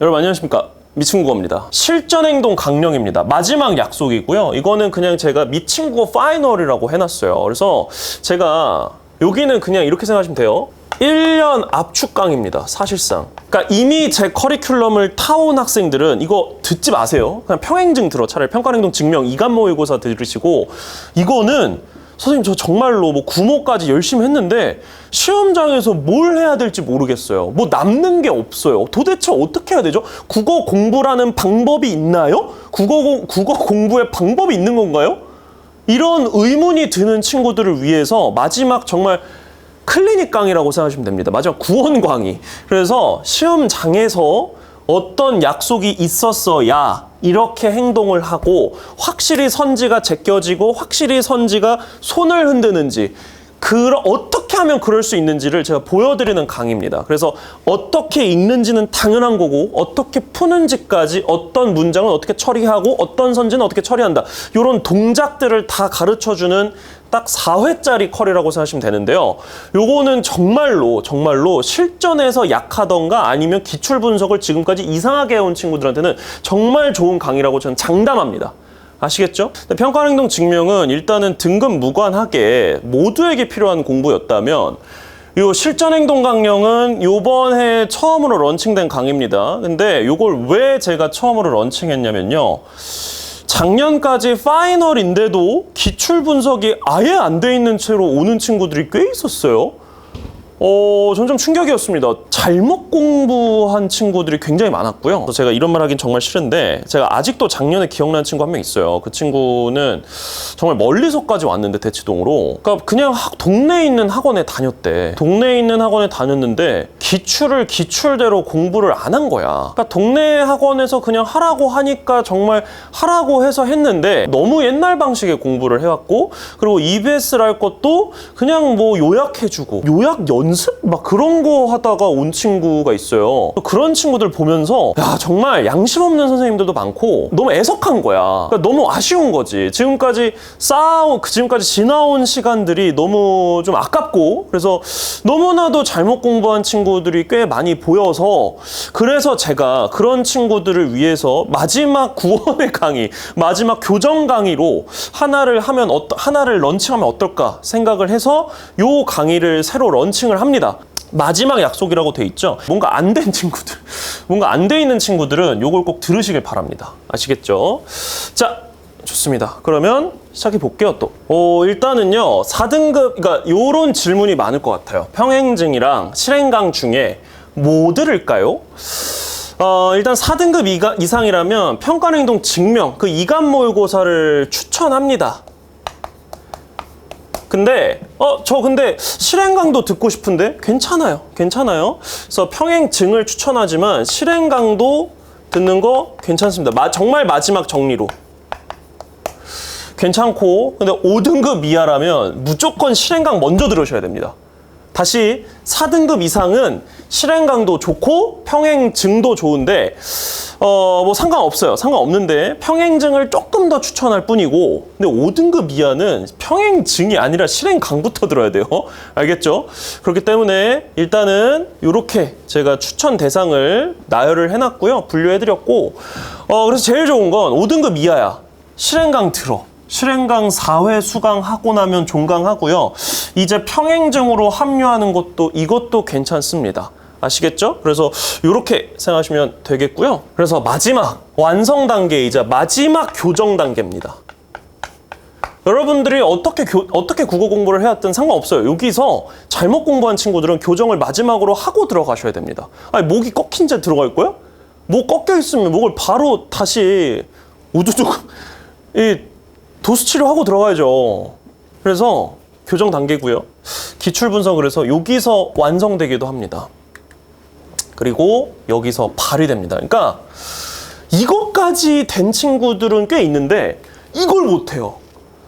여러분 안녕하십니까? 미친국어입니다. 실전행동 강령입니다. 마지막 약속이고요. 이거는 그냥 제가 미친국어 파이널이라고 해놨어요. 그래서 제가 여기는 그냥 이렇게 생각하시면 돼요. 1년 압축 강의입니다 사실상. 그러니까 이미 제 커리큘럼을 타온 학생들은 이거 듣지 마세요. 그냥 평행증 들어 차라리 평가행동 증명 이간 모의고사 들으시고. 이거는 선생님 저 정말로 뭐 구모까지 열심히 했는데 시험장에서 뭘 해야 될지 모르겠어요. 뭐 남는 게 없어요. 도대체 어떻게 해야 되죠? 국어 공부라는 방법이 있나요? 국어 공, 국어 공부에 방법이 있는 건가요? 이런 의문이 드는 친구들을 위해서 마지막 정말 클리닉 강의라고 생각하시면 됩니다. 마지막 구원 강의. 그래서 시험장에서 어떤 약속이 있었어야 이렇게 행동을 하고 확실히 선지가 제껴지고 확실히 선지가 손을 흔드는지 그 어떻게 하면 그럴 수 있는지를 제가 보여드리는 강의입니다. 그래서 어떻게 읽는지는 당연한 거고 어떻게 푸는지까지 어떤 문장은 어떻게 처리하고 어떤 선지는 어떻게 처리한다. 이런 동작들을 다 가르쳐주는 딱 4회짜리 컬이라고 생각하시면 되는데요. 요거는 정말로 정말로 실전에서 약하던가 아니면 기출 분석을 지금까지 이상하게 해온 친구들한테는 정말 좋은 강의라고 저는 장담합니다. 아시겠죠? 평가행동 증명은 일단은 등급 무관하게 모두에게 필요한 공부였다면 요 실전행동 강령은 요번 해 처음으로 런칭된 강의입니다. 근데 요걸 왜 제가 처음으로 런칭했냐면요. 작년까지 파이널인데도 기출 분석이 아예 안 돼 있는 채로 오는 친구들이 꽤 있었어요. 어, 전좀 충격이었습니다. 잘못 공부한 친구들이 굉장히 많았고요. 제가 이런 말 하긴 정말 싫은데, 제가 아직도 작년에 기억나는 친구 한 명 있어요. 그 친구는 정말 멀리서까지 왔는데, 대치동으로. 그러니까 그냥 학- 동네에 있는 학원에 다녔대. 동네에 있는 학원에 다녔는데, 기출을 기출대로 공부를 안 한 거야. 그러니까 동네 학원에서 그냥 하라고 하니까 정말 하라고 해서 했는데, 너무 옛날 방식의 공부를 해왔고, 그리고 EBS를 할 것도 그냥 뭐 요약해주고, 요약 연 습? 막 그런 거 하다가 온 친구가 있어요. 그런 친구들 보면서, 야, 정말 양심 없는 선생님들도 많고, 너무 애석한 거야. 그러니까 너무 아쉬운 거지. 지금까지 쌓아온, 그 지금까지 지나온 시간들이 너무 좀 아깝고, 그래서 너무나도 잘못 공부한 친구들이 꽤 많이 보여서, 그래서 제가 그런 친구들을 위해서 마지막 구원의 강의, 마지막 교정 강의로 하나를 하면, 어떠, 하나를 런칭하면 어떨까 생각을 해서 요 강의를 새로 런칭을 합니다. 마지막 약속이라고 돼 있죠. 뭔가 안 된 친구들, 뭔가 안 돼 있는 친구들은 요걸 꼭 들으시길 바랍니다. 아시겠죠? 자, 좋습니다. 그러면 시작해 볼게요, 또. 어, 일단은요, 4등급, 그러니까 요런 질문이 많을 것 같아요. 평행증이랑 실행강 중에 뭐 들을까요? 어, 일단 4등급 이가, 이상이라면 평가행동 증명, 그 이간 모의고사를 추천합니다. 근데 어 저 근데 실행 강도 듣고 싶은데? 괜찮아요. 괜찮아요. 그래서 평행증을 추천하지만 실행 강도 듣는 거 괜찮습니다. 마, 정말 마지막 정리로. 괜찮고 근데 5등급 이하라면 무조건 실행강 먼저 들으셔야 됩니다 다시 4등급 이상은 실행 강도 좋고 평행증도 좋은데 어 뭐 상관없어요. 상관없는데 평행증을 조금 더 추천할 뿐이고 근데 5등급 이하는 평행증이 아니라 실행 강부터 들어야 돼요. 알겠죠? 그렇기 때문에 일단은 이렇게 제가 추천 대상을 나열을 해놨고요. 분류해드렸고 어 그래서 제일 좋은 건 5등급 이하야. 실행 강 들어. 실행강 4회 수강하고 나면 종강하고요. 이제 평행증으로 합류하는 것도 이것도 괜찮습니다. 아시겠죠? 그래서 이렇게 생각하시면 되겠고요. 그래서 마지막 완성 단계이자 마지막 교정 단계입니다. 여러분들이 어떻게 교, 어떻게 국어 공부를 해왔든 상관없어요. 여기서 잘못 공부한 친구들은 교정을 마지막으로 하고 들어가셔야 됩니다. 아니 목이 꺾인 채 들어갈 거야? 목 꺾여 있으면 목을 바로 다시 우두둑 이 도수 치료 하고 들어가야죠. 그래서 교정 단계고요. 기출 분석을 해서 여기서 완성되기도 합니다. 그리고 여기서 발휘됩니다. 그러니까 이것까지 된 친구들은 꽤 있는데 이걸 못해요.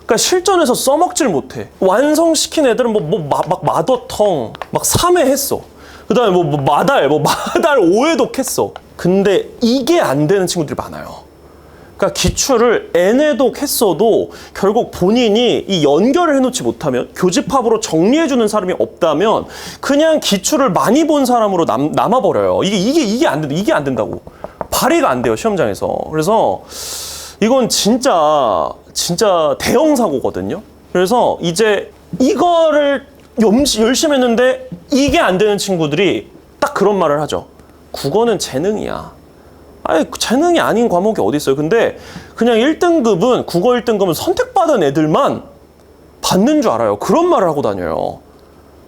그러니까 실전에서 써먹질 못해. 완성시킨 애들은 뭐, 뭐, 마, 막 마더텅, 막 3회 했어. 그 다음에 뭐, 뭐 마달, 뭐 마달 5회도 했어. 근데 이게 안 되는 친구들이 많아요. 그러니까 기출을 N에도 했어도 결국 본인이 이 연결을 해놓지 못하면 교집합으로 정리해주는 사람이 없다면 그냥 기출을 많이 본 사람으로 남, 남아버려요. 이게 이게 이게 안 된다. 이게 안 된다고 발휘가 안 돼요 시험장에서. 그래서 이건 진짜 진짜 대형 사고거든요. 그래서 이제 이거를 염시- 열심히 했는데 이게 안 되는 친구들이 딱 그런 말을 하죠. 국어는 재능이야. 아니 재능이 아닌 과목이 어디 있어요? 근데 그냥 1등급은 국어 1등급은 선택받은 애들만 받는 줄 알아요. 그런 말을 하고 다녀요.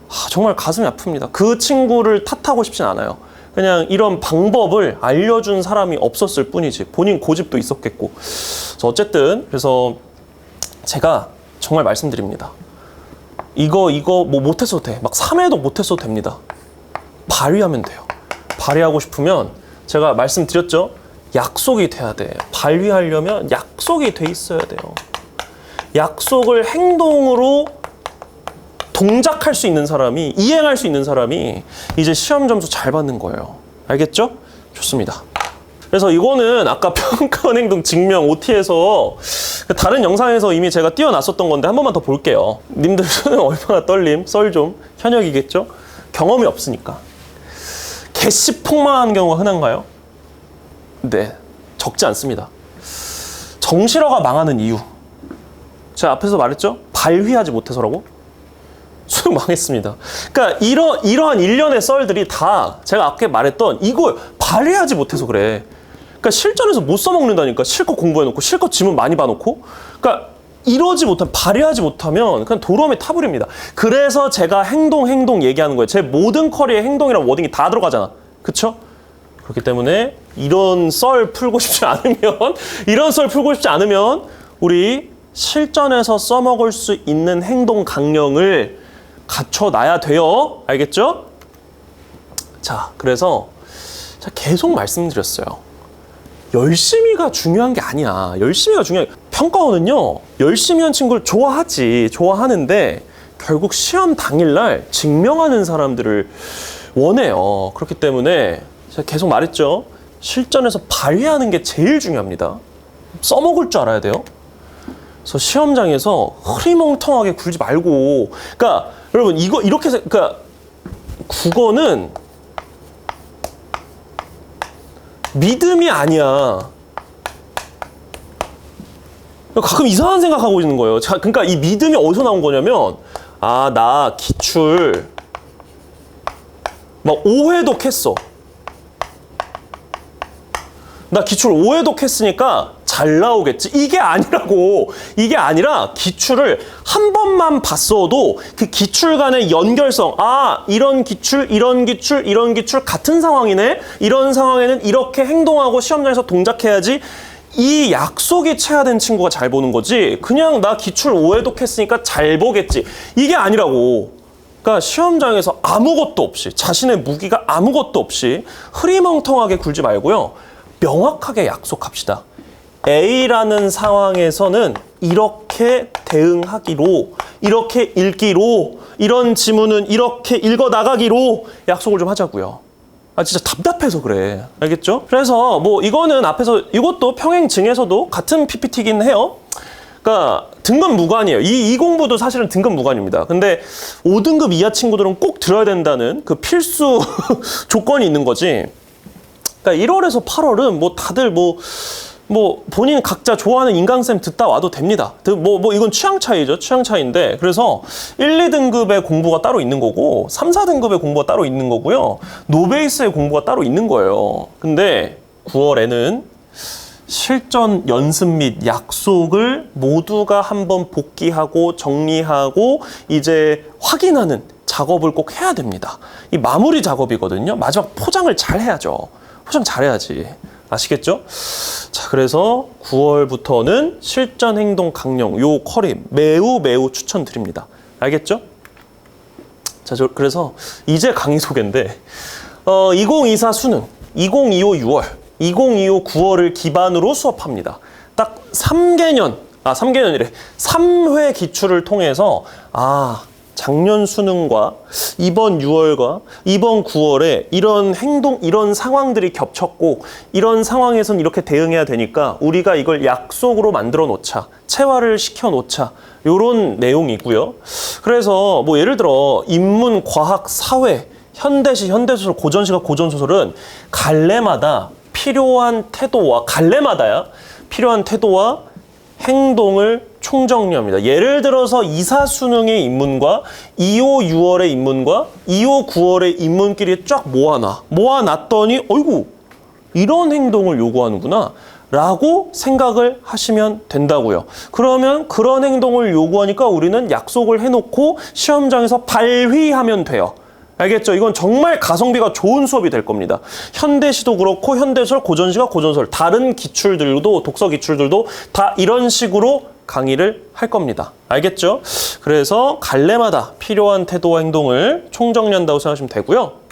아, 정말 가슴이 아픕니다. 그 친구를 탓하고 싶진 않아요. 그냥 이런 방법을 알려준 사람이 없었을 뿐이지. 본인 고집도 있었겠고. 그래서 어쨌든 그래서 제가 정말 말씀드립니다. 이거 이거 뭐 못했어도 돼. 막 3회도 못했어도 됩니다. 발휘하면 돼요. 발휘하고 싶으면 제가 말씀드렸죠. 약속이 돼야 돼. 발휘하려면 약속이 돼 있어야 돼요. 약속을 행동으로 동작할 수 있는 사람이 이행할 수 있는 사람이 이제 시험 점수 잘 받는 거예요. 알겠죠? 좋습니다. 그래서 이거는 아까 평가원 행동 증명 OT에서 그 다른 영상에서 이미 제가 띄워놨었던 건데 한 번만 더 볼게요. 님들 손은 얼마나 떨림, 썰 좀 현역이겠죠? 경험이 없으니까. 개시 폭망하는 경우가 흔한가요? 네, 적지 않습니다. 정실화가 망하는 이유. 제가 앞에서 말했죠? 발휘하지 못해서라고? 수능 망했습니다. 그러니까 이러, 이러한 일련의 썰들이 다 제가 아까 말했던 이거 발휘하지 못해서 그래. 그러니까 실전에서 못 써먹는다니까. 실컷 공부해놓고 실컷 지문 많이 봐놓고. 그러니까 이러지 못하면 발휘하지 못하면 그냥 도로움에 타버립니다. 그래서 제가 행동 행동 얘기하는 거예요. 제 모든 커리에 행동이랑 워딩이 다 들어가잖아. 그쵸? 그렇기 때문에 이런 썰 풀고 싶지 않으면 이런 썰 풀고 싶지 않으면 우리 실전에서 써먹을 수 있는 행동 강령을 갖춰놔야 돼요. 알겠죠? 자, 그래서 계속 말씀드렸어요. 열심히가 중요한 게 아니야. 열심히가 중요해. 평가원은요, 열심히 한 친구를 좋아하지. 좋아하는데, 결국 시험 당일날 증명하는 사람들을 원해요. 그렇기 때문에 제가 계속 말했죠. 실전에서 발휘하는 게 제일 중요합니다. 써먹을 줄 알아야 돼요. 그래서 시험장에서 흐리멍텅하게 굴지 말고, 그러니까 여러분 이거 이렇게 생- 그러니까 국어는 믿음이 아니야. 가끔 이상한 생각하고 있는 거예요. 자, 그러니까 이 믿음이 어디서 나온 거냐면, 아, 나 기출 막 5회독 했어. 나 기출 5회독 했으니까 잘 나오겠지. 이게 아니라고. 이게 아니라 기출을 한 번만 봤어도 그 기출 간의 연결성. 아, 이런 기출, 이런 기출, 이런 기출 같은 상황이네. 이런 상황에는 이렇게 행동하고 시험장에서 동작해야지. 이 약속이 체화된 친구가 잘 보는 거지. 그냥 나 기출 5회독 했으니까 잘 보겠지. 이게 아니라고. 그러니까 시험장에서 아무것도 없이 자신의 무기가 아무것도 없이 흐리멍텅하게 굴지 말고요. 명확하게 약속합시다. A라는 상황에서는 이렇게 대응하기로, 이렇게 읽기로, 이런 지문은 이렇게 읽어 나가기로 약속을 좀 하자고요. 아 진짜 답답해서 그래. 알겠죠? 그래서 뭐 이거는 앞에서 이것도 평행 증에서도 같은 PPT긴 해요. 그러니까 등급 무관이에요. 이, 이 공부도 사실은 등급 무관입니다. 근데 5등급 이하 친구들은 꼭 들어야 된다는 그 필수 조건이 있는 거지. 그러니까 1월에서 8월은 뭐 다들 뭐, 뭐 본인 각자 좋아하는 인강쌤 듣다 와도 됩니다. 그 뭐, 뭐 이건 취향 차이죠. 취향 차이인데. 그래서 1, 2등급의 공부가 따로 있는 거고, 3, 4등급의 공부가 따로 있는 거고요. 노베이스의 공부가 따로 있는 거예요. 근데 9월에는 실전 연습 및 약속을 모두가 한번 복귀하고 정리하고 이제 확인하는 작업을 꼭 해야 됩니다. 이 마무리 작업이거든요. 마지막 포장을 잘 해야죠. 포장 잘 해야지. 아시겠죠? 자, 그래서 9월부터는 실전 행동 강령 요 컬이 매우 매우 추천드립니다. 알겠죠? 자, 저 그래서 이제 강의 소개인데 어, 2024 수능, 2025 6월, 2025 9월을 기반으로 수업합니다. 딱 3개년, 아 3개년이래. 3회 기출을 통해서 아 작년 수능과 이번 6월과 이번 9월에 이런 행동, 이런 상황들이 겹쳤고 이런 상황에선 이렇게 대응해야 되니까 우리가 이걸 약속으로 만들어 놓자. 체화를 시켜 놓자. 요런 내용이고요. 그래서 뭐 예를 들어 인문, 과학, 사회, 현대시, 현대소설, 고전시가 고전소설은 갈래마다 필요한 태도와 갈래마다야 필요한 태도와 행동을 총정리합니다. 예를 들어서 이사 수능의 인문과 2호 6월의 인문과 2호 9월의 인문끼리 쫙 모아놔. 모아놨더니 어이구 이런 행동을 요구하는구나. 라고 생각을 하시면 된다고요. 그러면 그런 행동을 요구하니까 우리는 약속을 해놓고 시험장에서 발휘하면 돼요. 알겠죠? 이건 정말 가성비가 좋은 수업이 될 겁니다. 현대시도 그렇고 현대설, 고전시가 고전설, 다른 기출들도 독서 기출들도 다 이런 식으로 강의를 할 겁니다. 알겠죠? 그래서 갈래마다 필요한 태도와 행동을 총정리한다고 생각하시면 되고요.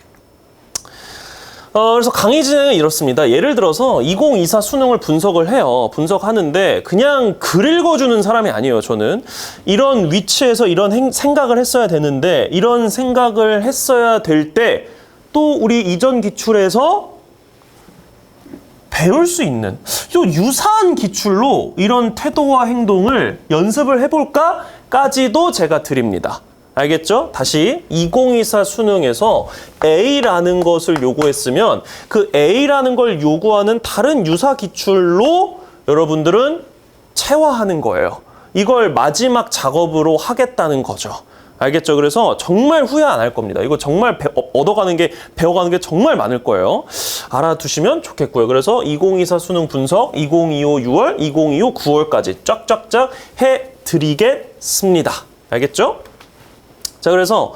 어, 그래서 강의 진행은 이렇습니다. 예를 들어서 2024 수능을 분석을 해요. 분석하는데 그냥 글 읽어주는 사람이 아니에요. 저는 이런 위치에서 이런 행- 생각을 했어야 되는데 이런 생각을 했어야 될 때 또 우리 이전 기출에서 배울 수 있는 요 유사한 기출로 이런 태도와 행동을 연습을 해볼까까지도 제가 드립니다. 알겠죠? 다시 2024 수능에서 A라는 것을 요구했으면 그 A라는 걸 요구하는 다른 유사 기출로 여러분들은 체화하는 거예요. 이걸 마지막 작업으로 하겠다는 거죠. 알겠죠? 그래서 정말 후회 안 할 겁니다. 이거 정말 배- 어, 얻어가는 게, 배워가는 게 정말 많을 거예요. 알아두시면 좋겠고요. 그래서 2024 수능 분석, 2025 6월, 2025 9월까지 쫙쫙쫙 해 드리겠습니다. 알겠죠? 자, 그래서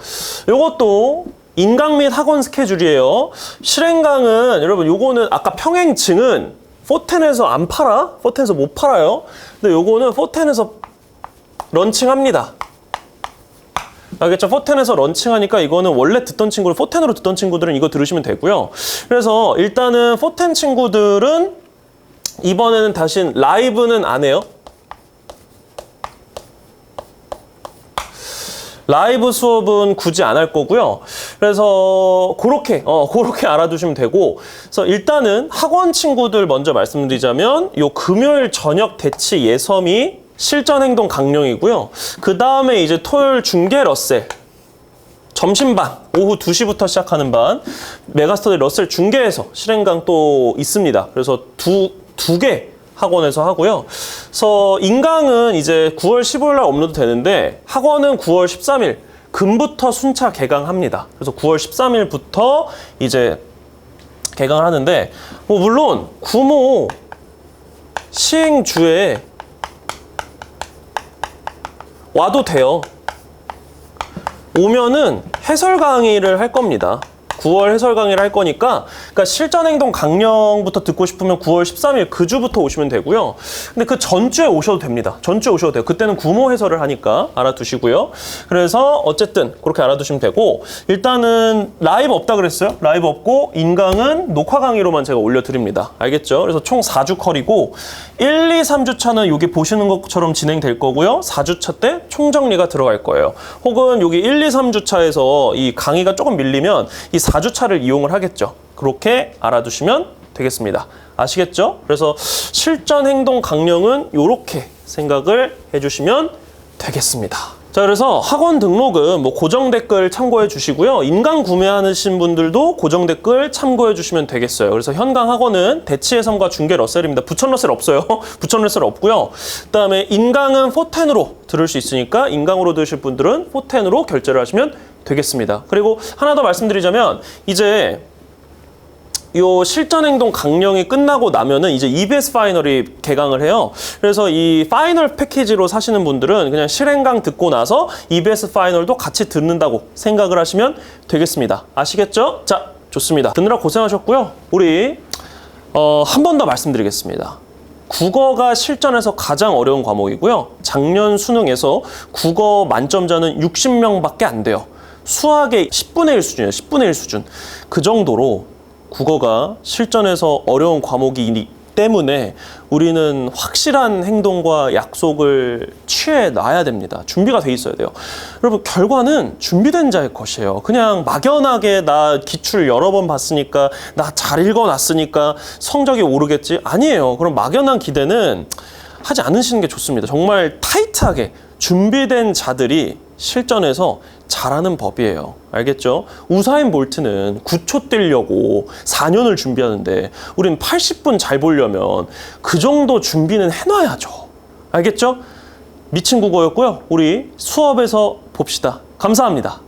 요것도 인강 및 학원 스케줄이에요. 실행강은 여러분 요거는 아까 평행층은 포텐에서 안 팔아? 포텐에서 못 팔아요. 근데 요거는 포텐에서 런칭합니다. 알겠죠? 포텐에서 런칭하니까 이거는 원래 듣던 친구를 포텐으로 듣던 친구들은 이거 들으시면 되고요. 그래서 일단은 포텐 친구들은 이번에는 다시 라이브는 안 해요. 라이브 수업은 굳이 안 할 거고요. 그래서 그렇게 어 그렇게 알아두시면 되고. 그래서 일단은 학원 친구들 먼저 말씀드리자면 요 금요일 저녁 대치 예섬이 실전 행동 강령이고요. 그 다음에 이제 토요일 중계 러셀 점심반 오후 2시부터 시작하는 반 메가스터디 러셀 중계에서 실행강 또 있습니다. 그래서 두 두 개 학원에서 하고요. 그래서 인강은 이제 9월 15일 날 업로드 되는데 학원은 9월 13일 금부터 순차 개강합니다. 그래서 9월 13일부터 이제 개강을 하는데 뭐 물론 구모 시행주에 와도 돼요. 오면은 해설 강의를 할 겁니다. 9월 해설 강의를 할 거니까 그러니까 실전 행동 강령부터 듣고 싶으면 9월 13일 그 주부터 오시면 되고요. 근데 그 전주에 오셔도 됩니다. 전주에 오셔도 돼요. 그때는 구모 해설을 하니까 알아두시고요. 그래서 어쨌든 그렇게 알아두시면 되고 일단은 라이브 없다 그랬어요. 라이브 없고 인강은 녹화 강의로만 제가 올려드립니다. 알겠죠? 그래서 총 4주 컬이고 1, 2, 3주 차는 여기 보시는 것처럼 진행될 거고요. 4주 차 때 총정리가 들어갈 거예요. 혹은 여기 1, 2, 3주 차에서 이 강의가 조금 밀리면 이 4주차를 이용을 하겠죠. 그렇게 알아두시면 되겠습니다. 아시겠죠? 그래서 실전 행동 강령은 이렇게 생각을 해주시면 되겠습니다. 자, 그래서 학원 등록은 뭐 고정 댓글 참고해 주시고요. 인강 구매하신 분들도 고정 댓글 참고해 주시면 되겠어요. 그래서 현강 학원은 대치의 섬과 중계 러셀입니다. 부천 러셀 없어요. 부천 러셀 없고요. 그다음에 인강은 포텐으로 들을 수 있으니까 인강으로 들으실 분들은 포텐으로 결제를 하시면 되겠습니다. 그리고 하나 더 말씀드리자면 이제 요 실전 행동 강령이 끝나고 나면은 이제 EBS 파이널이 개강을 해요. 그래서 이 파이널 패키지로 사시는 분들은 그냥 실행강 듣고 나서 EBS 파이널도 같이 듣는다고 생각을 하시면 되겠습니다. 아시겠죠? 자, 좋습니다. 듣느라 고생하셨고요. 우리 어, 한 번 더 말씀드리겠습니다. 국어가 실전에서 가장 어려운 과목이고요. 작년 수능에서 국어 만점자는 60명밖에 안 돼요. 수학의 10분의 1 수준이에요. 10분의 1 수준. 그 정도로 국어가 실전에서 어려운 과목이기 때문에 우리는 확실한 행동과 약속을 취해 놔야 됩니다. 준비가 돼 있어야 돼요. 여러분, 결과는 준비된 자의 것이에요. 그냥 막연하게 나 기출 여러 번 봤으니까, 나 잘 읽어 놨으니까 성적이 오르겠지? 아니에요. 그럼 막연한 기대는 하지 않으시는 게 좋습니다. 정말 타이트하게 준비된 자들이 실전에서 잘하는 법이에요. 알겠죠? 우사인 볼트는 9초 뛰려고 4년을 준비하는데 우린 80분 잘 보려면 그 정도 준비는 해놔야죠. 알겠죠? 미친 국어였고요. 우리 수업에서 봅시다. 감사합니다.